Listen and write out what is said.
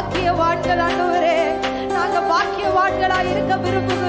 பாக்கிய பாக்கியவான்கள் ஆண்டவரே. நாங்க பாக்கிய வாட்களா இருக்க விரும்புகிறோம்.